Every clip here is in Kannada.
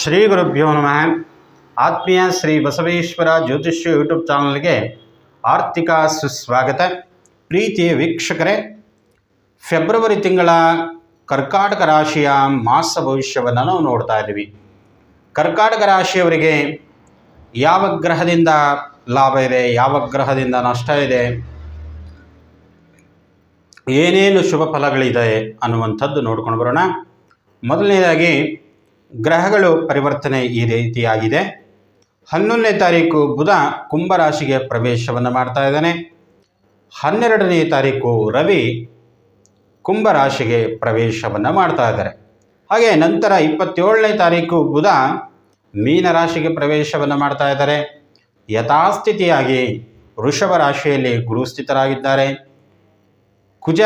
ಶ್ರೀ ಗುರುಭ್ಯೋ ನಮಃ. ಆತ್ಮೀಯ ಶ್ರೀ ಬಸವೇಶ್ವರ ಜ್ಯೋತಿಷ್ಯ ಯೂಟ್ಯೂಬ್ ಚಾನಲ್ಗೆ ಆರ್ಥಿಕ ಸುಸ್ವಾಗತ. ಪ್ರೀತಿಯ ವೀಕ್ಷಕರೇ, ಫೆಬ್ರವರಿ ತಿಂಗಳ ಕರ್ಕಾಟಕ ರಾಶಿಯ ಮಾಸ ಭವಿಷ್ಯವನ್ನು ನಾವು ನೋಡ್ತಾ ಇದ್ದೀವಿ. ಕರ್ಕಾಟಕ ರಾಶಿಯವರಿಗೆ ಯಾವ ಗ್ರಹದಿಂದ ಲಾಭ ಇದೆ, ಯಾವ ಗ್ರಹದಿಂದ ನಷ್ಟ ಇದೆ, ಏನೇನು ಶುಭ ಫಲಗಳಿದೆ ಅನ್ನುವಂಥದ್ದು ನೋಡ್ಕೊಂಡು ಬರೋಣ. ಮೊದಲನೇದಾಗಿ ಗ್ರಹಗಳು ಪರಿವರ್ತನೆ ಈ ರೀತಿಯಾಗಿದೆ. ಹನ್ನೊಂದನೇ ತಾರೀಕು ಬುಧ ಕುಂಭರಾಶಿಗೆ ಪ್ರವೇಶವನ್ನು ಮಾಡ್ತಾ ಇದ್ದಾನೆ. ಹನ್ನೆರಡನೇ ತಾರೀಕು ರವಿ ಕುಂಭರಾಶಿಗೆ ಪ್ರವೇಶವನ್ನು ಮಾಡ್ತಾ ಇದ್ದಾರೆ. ಹಾಗೆ ನಂತರ ಇಪ್ಪತ್ತೇಳನೇ ತಾರೀಕು ಬುಧ ಮೀನರಾಶಿಗೆ ಪ್ರವೇಶವನ್ನು ಮಾಡ್ತಾ ಇದ್ದಾರೆ. ಯಥಾಸ್ಥಿತಿಯಾಗಿ ವೃಷಭ ರಾಶಿಯಲ್ಲಿ ಗುರುಸ್ಥಿತರಾಗಿದ್ದಾರೆ. ಕುಜ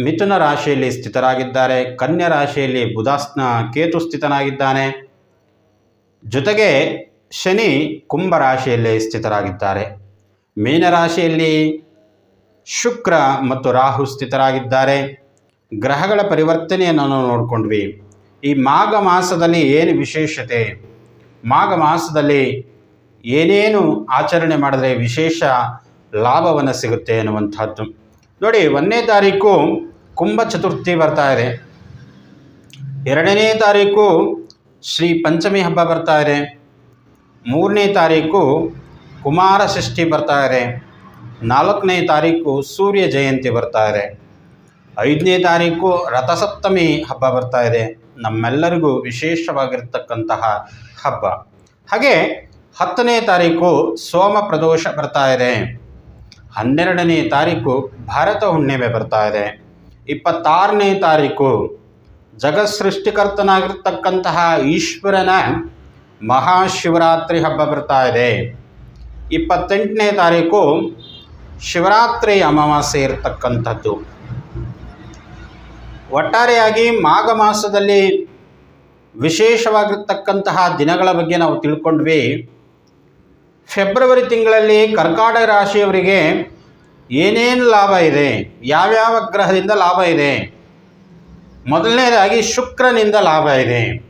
ಮಿಥುನ ರಾಶಿಯಲ್ಲಿ ಸ್ಥಿತರಾಗಿದ್ದಾರೆ. ಕನ್ಯಾ ರಾಶಿಯಲ್ಲಿ ಬುಧಾಸ್ನ ಕೇತು ಸ್ಥಿತನಾಗಿದ್ದಾನೆ. ಜೊತೆಗೆ ಶನಿ ಕುಂಭ ರಾಶಿಯಲ್ಲಿ ಸ್ಥಿತರಾಗಿದ್ದಾರೆ. ಮೀನರಾಶಿಯಲ್ಲಿ ಶುಕ್ರ ಮತ್ತು ರಾಹು ಸ್ಥಿತರಾಗಿದ್ದಾರೆ. ಗ್ರಹಗಳ ಪರಿವರ್ತನೆಯನ್ನು ನಾವು ನೋಡಿಕೊಂಡ್ವಿ. ಈ ಮಾಘ ಮಾಸದಲ್ಲಿ ಏನು ವಿಶೇಷತೆ? ಮಾಘ ಮಾಸದಲ್ಲಿ ಏನೇನು ಆಚರಣೆ ಮಾಡಿದ್ರೆ ವಿಶೇಷ ಲಾಭವನ್ನು ಸಿಗುತ್ತೆ ಅನ್ನುವಂಥದ್ದು. ನೋಡಿ, ಒಂದನೇ ತಾರೀಕು ಕುಂಭ ಚತುರ್ಥಿ ಬರ್ತಾ ಇದೆ. ಎರಡನೇ ತಾರೀಕು ಶ್ರೀ ಪಂಚಮಿ ಹಬ್ಬ ಬರ್ತಾ ಇದೆ. ಮೂರನೇ ತಾರೀಕು ಕುಮಾರ ಷಷ್ಠಿ ಬರ್ತಾ ಇದೆ. ನಾಲ್ಕನೇ ತಾರೀಕು ಸೂರ್ಯ ಜಯಂತಿ ಬರ್ತಾ ಇದೆ. ಐದನೇ ತಾರೀಕು ರಥಸಪ್ತಮಿ ಹಬ್ಬ ಬರ್ತಾ ಇದೆ. ನಮ್ಮೆಲ್ಲರಿಗೂ ವಿಶೇಷವಾಗಿರ್ತಕ್ಕಂತಹ ಹಬ್ಬ. ಹಾಗೆ ಹತ್ತನೇ ತಾರೀಕು ಸೋಮ ಪ್ರದೋಷ ಬರ್ತಾ ಇದೆ. ಹನ್ನೆರಡನೇ ತಾರೀಕು ಭಾರತ ಹುಣ್ಣಿಮೆ ಬರ್ತಾ ಇದೆ. ಇಪ್ಪತ್ತಾರನೇ ತಾರೀಕು ಜಗತ್ಸೃಷ್ಟಿಕರ್ತನಾಗಿರ್ತಕ್ಕಂತಹ ಈಶ್ವರನ ಮಹಾಶಿವರಾತ್ರಿ ಹಬ್ಬ ಬರ್ತಾ ಇದೆ. ಇಪ್ಪತ್ತೆಂಟನೇ ತಾರೀಕು ಶಿವರಾತ್ರಿ ಅಮಾವಾಸ್ಯೆ ಇರತಕ್ಕಂಥದ್ದು. ಒಟ್ಟಾರೆಯಾಗಿ ಮಾಘ ಮಾಸದಲ್ಲಿ ವಿಶೇಷವಾಗಿರ್ತಕ್ಕಂತಹ ದಿನಗಳ ಬಗ್ಗೆ ನಾವು ತಿಳ್ಕೊಂಡ್ವಿ. ಫೆಬ್ರವರಿ ತಿಂಗಳಲ್ಲಿ ಕರ್ಕಾಟಕ ರಾಶಿಯವರಿಗೆ ಏನೇನು ಲಾಭ ಇದೆ? ಯಾವ್ಯಾವ ಗ್ರಹದಿಂದ ಲಾಭ ಇದೆ? ಮೊದಲನೇದಾಗಿ ಶುಕ್ರನಿಂದ ಲಾಭ ಇದೆ.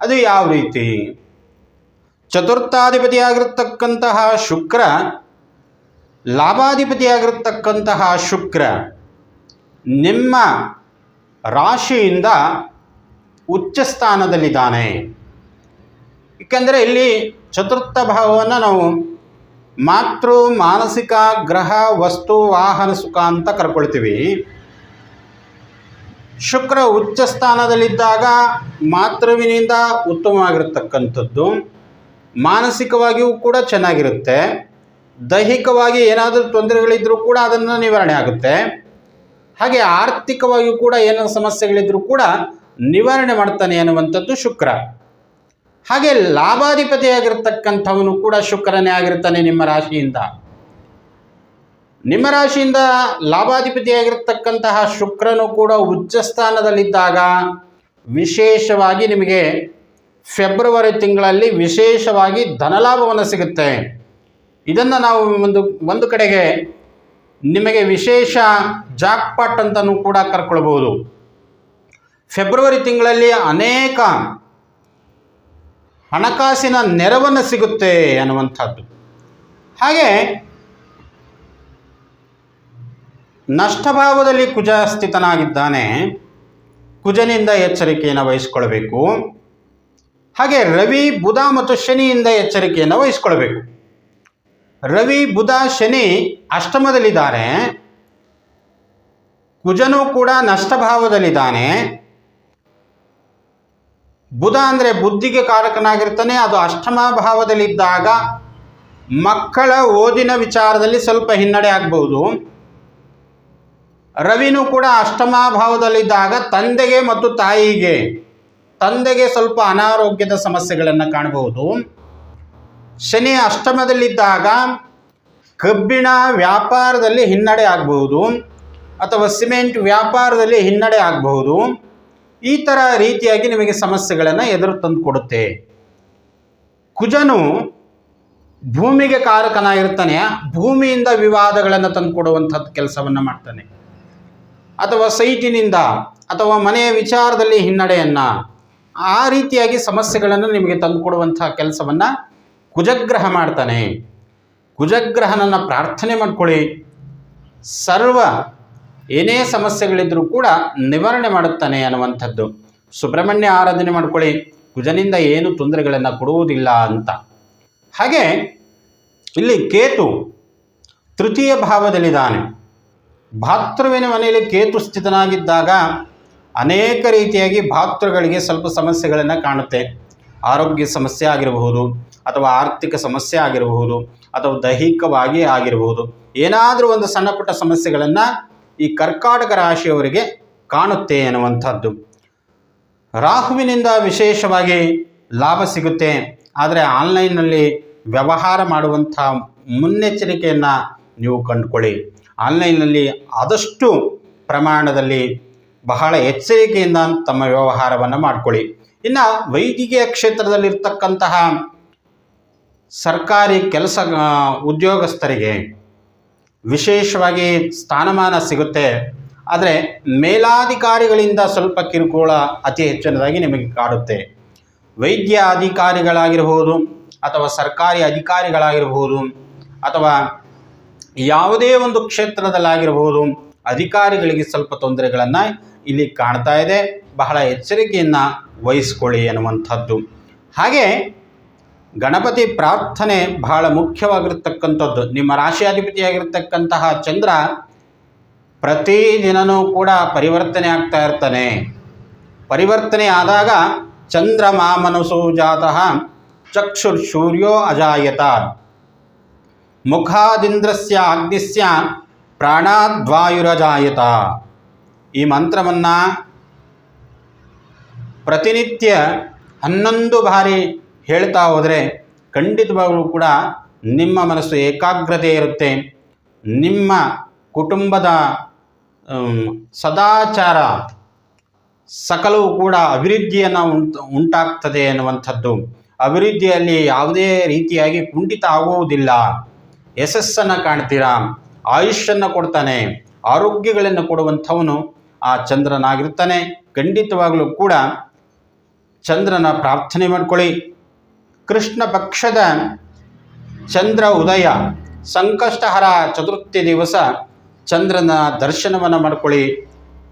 ಅದು ಯಾವ ರೀತಿ? ಚತುರ್ಥಾಧಿಪತಿಯಾಗಿರ್ತಕ್ಕಂತಹ ಶುಕ್ರ, ಲಾಭಾಧಿಪತಿಯಾಗಿರ್ತಕ್ಕಂತಹ ಶುಕ್ರ ನಿಮ್ಮ ರಾಶಿಯಿಂದ ಉಚ್ಚ ಸ್ಥಾನದಲ್ಲಿದ್ದಾನೆ ಏಕೆಂದರೆ ಇಲ್ಲಿ ಚತುರ್ಥ ಭಾವವನ್ನು ನಾವು ಮಾತೃ ಮಾನಸಿಕ ಗ್ರಹ ವಸ್ತು ವಾಹನ ಸುಖ ಅಂತ ಕರ್ಕೊಳ್ತೀವಿ. ಶುಕ್ರ ಉಚ್ಚ ಸ್ಥಾನದಲ್ಲಿದ್ದಾಗ ಮಾತೃವಿನಿಂದ ಉತ್ತಮವಾಗಿರ್ತಕ್ಕಂಥದ್ದು. ಮಾನಸಿಕವಾಗಿಯೂ ಕೂಡ ಚೆನ್ನಾಗಿರುತ್ತೆ. ದೈಹಿಕವಾಗಿ ಏನಾದರೂ ತೊಂದರೆಗಳಿದ್ದರೂ ಕೂಡ ಅದನ್ನು ನಿವಾರಣೆ ಆಗುತ್ತೆ. ಹಾಗೆ ಆರ್ಥಿಕವಾಗಿಯೂ ಕೂಡ ಏನೋ ಸಮಸ್ಯೆಗಳಿದ್ದರೂ ಕೂಡ ನಿವಾರಣೆ ಮಾಡ್ತಾನೆ ಅನ್ನುವಂಥದ್ದು ಶುಕ್ರ. ಹಾಗೆ ಲಾಭಾಧಿಪತಿಯಾಗಿರ್ತಕ್ಕಂಥವನು ಕೂಡ ಶುಕ್ರನೇ ಆಗಿರ್ತಾನೆ ನಿಮ್ಮ ರಾಶಿಯಿಂದ. ನಿಮ್ಮ ರಾಶಿಯಿಂದ ಲಾಭಾಧಿಪತಿಯಾಗಿರ್ತಕ್ಕಂತಹ ಶುಕ್ರನು ಕೂಡ ಉಚ್ಚ ಸ್ಥಾನದಲ್ಲಿದ್ದಾಗ ವಿಶೇಷವಾಗಿ ನಿಮಗೆ ಫೆಬ್ರವರಿ ತಿಂಗಳಲ್ಲಿ ವಿಶೇಷವಾಗಿ ಧನಲಾಭವನ್ನು ಸಿಗುತ್ತೆ. ಇದನ್ನು ನಾವು ಒಂದು ಒಂದು ಕಡೆಗೆ ನಿಮಗೆ ವಿಶೇಷ ಜಾಕ್ಪಾಟ್ ಅಂತಲೂ ಕೂಡ ಕರ್ಕೊಳ್ಬೋದು ಫೆಬ್ರವರಿ ತಿಂಗಳಲ್ಲಿ ಅನೇಕ ಹಣಕಾಸಿನ ನೆರವನ್ನು ಸಿಗುತ್ತೆ ಅನ್ನುವಂಥದ್ದು ಹಾಗೆ ನಷ್ಟಭಾವದಲ್ಲಿ ಕುಜ ಸ್ಥಿತನಾಗಿದ್ದಾನೆ ಕುಜನಿಂದ ಎಚ್ಚರಿಕೆಯನ್ನು ವಹಿಸ್ಕೊಳ್ಬೇಕು ಹಾಗೆ ರವಿ, ಬುಧ ಮತ್ತು ಶನಿಯಿಂದ ಎಚ್ಚರಿಕೆಯನ್ನು ವಹಿಸ್ಕೊಳ್ಬೇಕು ರವಿ, ಬುಧ, ಶನಿ ಅಷ್ಟಮದಲ್ಲಿದ್ದಾರೆ. ಕುಜನೂ ಕೂಡ ನಷ್ಟಭಾವದಲ್ಲಿದ್ದಾನೆ. ಬುಧ ಅಂದರೆ ಬುದ್ಧಿಗೆ ಕಾರಕನಾಗಿರ್ತಾನೆ, ಅದು ಅಷ್ಟಮ ಭಾವದಲ್ಲಿದ್ದಾಗ ಮಕ್ಕಳ ಓದಿನ ವಿಚಾರದಲ್ಲಿ ಸ್ವಲ್ಪ ಹಿನ್ನಡೆ ಆಗ್ಬೋದು ರವಿನೂ ಕೂಡ ಅಷ್ಟಮ ಭಾವದಲ್ಲಿದ್ದಾಗ ತಂದೆಗೆ ಮತ್ತು ತಾಯಿಗೆ, ತಂದೆಗೆ ಸ್ವಲ್ಪ ಅನಾರೋಗ್ಯದ ಸಮಸ್ಯೆಗಳನ್ನು ಕಾಣಬಹುದು. ಶನಿ ಅಷ್ಟಮದಲ್ಲಿದ್ದಾಗ ಕಬ್ಬಿಣ ವ್ಯಾಪಾರದಲ್ಲಿ ಹಿನ್ನಡೆ ಆಗಬಹುದು ಅಥವಾ ಸಿಮೆಂಟ್ ವ್ಯಾಪಾರದಲ್ಲಿ ಹಿನ್ನಡೆ ಆಗಬಹುದು. ಈ ಥರ ರೀತಿಯಾಗಿ ನಿಮಗೆ ಸಮಸ್ಯೆಗಳನ್ನು ಎದುರು ತಂದು ಕೊಡುತ್ತೆ. ಕುಜನು ಭೂಮಿಗೆ ಕಾರಕನಾಗಿರ್ತಾನೆ, ಭೂಮಿಯಿಂದ ವಿವಾದಗಳನ್ನು ತಂದು ಕೆಲಸವನ್ನು ಮಾಡ್ತಾನೆ. ಅಥವಾ ಸೈಟಿನಿಂದ ಅಥವಾ ಮನೆಯ ವಿಚಾರದಲ್ಲಿ ಹಿನ್ನಡೆಯನ್ನು ಆ ರೀತಿಯಾಗಿ ಸಮಸ್ಯೆಗಳನ್ನು ನಿಮಗೆ ತಂದುಕೊಡುವಂಥ ಕೆಲಸವನ್ನು ಕುಜಗ್ರಹ ಮಾಡ್ತಾನೆ. ಕುಜಗ್ರಹನನ್ನು ಪ್ರಾರ್ಥನೆ ಮಾಡ್ಕೊಳ್ಳಿ. ಸರ್ವ ಏನೇ ಸಮಸ್ಯೆಗಳಿದ್ದರೂ ಕೂಡ ನಿವಾರಣೆ ಮಾಡುತ್ತಾನೆ ಅನ್ನುವಂಥದ್ದು. ಸುಬ್ರಹ್ಮಣ್ಯ ಆರಾಧನೆ ಮಾಡ್ಕೊಳ್ಳಿ. ಕುಜನಿಂದ ಏನು ತೊಂದರೆಗಳನ್ನು ಕೊಡುವುದಿಲ್ಲ ಅಂತ. ಹಾಗೆ ಇಲ್ಲಿ ಕೇತು ತೃತೀಯ ಭಾವದಲ್ಲಿದ್ದಾನೆ. ಭಾತೃವಿನ ಮನೆಯಲ್ಲಿ ಕೇತು ಸ್ಥಿತನಾಗಿದ್ದಾಗ ಅನೇಕ ರೀತಿಯಾಗಿ ಭಾತೃಗಳಿಗೆ ಸ್ವಲ್ಪ ಸಮಸ್ಯೆಗಳನ್ನು ಕಾಣುತ್ತೆ. ಆರೋಗ್ಯ ಸಮಸ್ಯೆ ಆಗಿರಬಹುದು, ಅಥವಾ ಆರ್ಥಿಕ ಸಮಸ್ಯೆ ಆಗಿರಬಹುದು, ಅಥವಾ ದೈಹಿಕವಾಗಿ ಆಗಿರಬಹುದು. ಏನಾದರೂ ಒಂದು ಸಣ್ಣ ಪುಟ್ಟ ಸಮಸ್ಯೆಗಳನ್ನು ಈ ಕರ್ಕಾಟಕ ರಾಶಿಯವರಿಗೆ ಕಾಣುತ್ತೆ ಎನ್ನುವಂಥದ್ದು. ರಾಹುವಿನಿಂದ ವಿಶೇಷವಾಗಿ ಲಾಭ ಸಿಗುತ್ತೆ. ಆದರೆ ಆನ್ಲೈನ್ನಲ್ಲಿ ವ್ಯವಹಾರ ಮಾಡುವಂಥ ಮುನ್ನೆಚ್ಚರಿಕೆಯನ್ನು ನೀವು ಕಂಡುಕೊಳ್ಳಿ. ಆನ್ಲೈನ್ನಲ್ಲಿ ಆದಷ್ಟು ಪ್ರಮಾಣದಲ್ಲಿ ಬಹಳ ಎಚ್ಚರಿಕೆಯಿಂದ ತಮ್ಮ ವ್ಯವಹಾರವನ್ನು ಮಾಡಿಕೊಳ್ಳಿ. ಇನ್ನು ವೈದ್ಯಕೀಯ ಕ್ಷೇತ್ರದಲ್ಲಿರ್ತಕ್ಕಂತಹ ಸರ್ಕಾರಿ ಕೆಲಸ ಉದ್ಯೋಗಸ್ಥರಿಗೆ ವಿಶೇಷವಾಗಿ ಸ್ಥಾನಮಾನ ಸಿಗುತ್ತೆ. ಆದರೆ ಮೇಲಾಧಿಕಾರಿಗಳಿಂದ ಸ್ವಲ್ಪ ಕಿರುಕುಳ ಅತಿ ಹೆಚ್ಚಿನದಾಗಿ ನಿಮಗೆ ಕಾಡುತ್ತೆ. ವೈದ್ಯ ಅಧಿಕಾರಿಗಳಾಗಿರಬಹುದು ಅಥವಾ ಸರ್ಕಾರಿ ಅಧಿಕಾರಿಗಳಾಗಿರಬಹುದು ಅಥವಾ ಯಾವುದೇ ಒಂದು ಕ್ಷೇತ್ರದಲ್ಲಾಗಿರಬಹುದು ಅಧಿಕಾರಿಗಳಿಗೆ ಸ್ವಲ್ಪ ತೊಂದರೆಗಳನ್ನು ಇಲ್ಲಿ ಕಾಣ್ತಾ ಇದೆ. ಬಹಳ ಎಚ್ಚರಿಕೆಯನ್ನು ವಹಿಸ್ಕೊಳ್ಳಿ ಅನ್ನುವಂಥದ್ದು ಹಾಗೆ ಗಣಪತಿ ಪ್ರಾರ್ಥನೆ ಬಹಳ ಮುಖ್ಯವಾಗಿರ್ತಕ್ಕಂಥದ್ದು. ನಿಮ್ಮ ರಾಶಿಯಾಧಿಪತಿಯಾಗಿರ್ತಕ್ಕಂತಹ ಚಂದ್ರ ಪ್ರತಿದಿನವೂ ಕೂಡ ಪರಿವರ್ತನೆ ಆಗ್ತಾ ಇರ್ತಾನೆ. ಪರಿವರ್ತನೆ ಆದಾಗ ಚಂದ್ರ ಮಾಮನಸು ಜಾತಃ ಚಕ್ಷುರ್ ಸೂರ್ಯೋ ಅಜಾಯತ. ಮುಖಾದಿಂದ್ರಸ್ಯ ಅಗ್ನಿಸ್ಯ ಪ್ರಾಣಾದ್ವಾಯುರಜಾಯತ. ಈ ಮಂತ್ರವನ್ನು ಪ್ರತಿನಿತ್ಯ ಹನ್ನೊಂದು ಬಾರಿ ಹೇಳ್ತಾ ಹೋದರೆ ಖಂಡಿತವಾಗಲೂ ಕೂಡ ನಿಮ್ಮ ಮನಸ್ಸು ಏಕಾಗ್ರತೆ ಇರುತ್ತೆ. ನಿಮ್ಮ ಕುಟುಂಬದ ಸದಾಚಾರ ಸಕಲವು ಕೂಡ ಅಭಿವೃದ್ಧಿಯನ್ನು ಉಂಟು, ಉಂಟಾಗ್ತದೆ ಎನ್ನುವಂಥದ್ದು ಅಭಿವೃದ್ಧಿಯಲ್ಲಿ ಯಾವುದೇ ರೀತಿಯಾಗಿ ಕುಂಠಿತ ಆಗುವುದಿಲ್ಲ. ಯಶಸ್ಸನ್ನು ಕಾಣ್ತೀರಾ? ಆಯುಷ್ಯನ್ನು ಕೊಡ್ತಾನೆ. ಆರೋಗ್ಯಗಳನ್ನು ಕೊಡುವಂಥವನು ಆ ಚಂದ್ರನಾಗಿರ್ತಾನೆ. ಖಂಡಿತವಾಗಲೂ ಕೂಡ ಚಂದ್ರನ ಪ್ರಾರ್ಥನೆ ಮಾಡ್ಕೊಳ್ಳಿ. ಕೃಷ್ಣ ಪಕ್ಷದ ಚಂದ್ರ ಉದಯ, ಸಂಕಷ್ಟಹರ ಚತುರ್ಥಿ ದಿವಸ ಚಂದ್ರನ ದರ್ಶನವನ್ನು ಮಾಡ್ಕೊಳ್ಳಿ.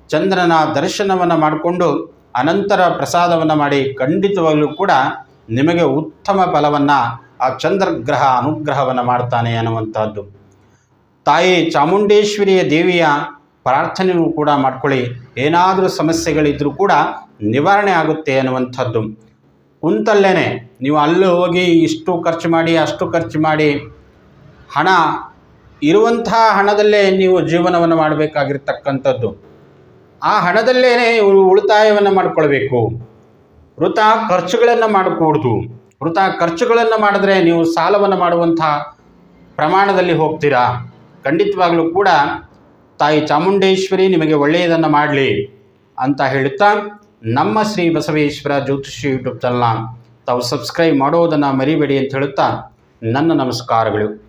ಚಂದ್ರನ ದರ್ಶನವನ್ನು ಮಾಡಿಕೊಂಡು ಅನಂತರ ಪ್ರಸಾದವನ್ನು ಮಾಡಿ ಖಂಡಿತವಾಗಲೂ ಕೂಡ ನಿಮಗೆ ಉತ್ತಮ ಫಲವನ್ನು ಆ ಚಂದ್ರಗ್ರಹ ಅನುಗ್ರಹವನ್ನು ಮಾಡ್ತಾನೆ ಅನ್ನುವಂಥದ್ದು. ತಾಯಿ ಚಾಮುಂಡೇಶ್ವರಿಯ ದೇವಿಯ ಪ್ರಾರ್ಥನೆಯೂ ಕೂಡ ಮಾಡ್ಕೊಳ್ಳಿ. ಏನಾದರೂ ಸಮಸ್ಯೆಗಳಿದ್ದರೂ ಕೂಡ ನಿವಾರಣೆ ಆಗುತ್ತೆ ಅನ್ನುವಂಥದ್ದು. ಕುಂತಲ್ಲೇ ನೀವು ಅಲ್ಲಿ ಹೋಗಿ ಇಷ್ಟು ಖರ್ಚು ಮಾಡಿ, ಅಷ್ಟು ಖರ್ಚು ಮಾಡಿ ಹಣ, ಇರುವಂತಹ ಹಣದಲ್ಲೇ ನೀವು ಜೀವನವನ್ನು ಮಾಡಬೇಕಾಗಿರ್ತಕ್ಕಂಥದ್ದು. ಆ ಹಣದಲ್ಲೇ ಉಳಿತಾಯವನ್ನು ಮಾಡಿಕೊಳ್ಬೇಕು. ವೃತ ಖರ್ಚುಗಳನ್ನು ಮಾಡಕೂಡ್ದು. ವೃತ ಖರ್ಚುಗಳನ್ನು ಮಾಡಿದ್ರೆ ನೀವು ಸಾಲವನ್ನು ಮಾಡುವಂಥ ಪ್ರಮಾಣದಲ್ಲಿ ಹೋಗ್ತೀರಾ? ಖಂಡಿತವಾಗಲೂ ಕೂಡ ತಾಯಿ ಚಾಮುಂಡೇಶ್ವರಿ ನಿಮಗೆ ಒಳ್ಳೆಯದನ್ನು ಮಾಡಲಿ ಅಂತ ಹೇಳುತ್ತಾ ನಮ್ಮ ಶ್ರೀ ಬಸವೇಶ್ವರ ಜ್ಯೋತಿಷ್ಯ ಯೂಟ್ಯೂಬ್ ಚಾನಲ್ನ ತಾವು ಸಬ್ಸ್ಕ್ರೈಬ್ ಮಾಡೋದನ್ನು ಮರಿಬೇಡಿ ಅಂತ ಹೇಳುತ್ತಾ ನನ್ನ ನಮಸ್ಕಾರಗಳು.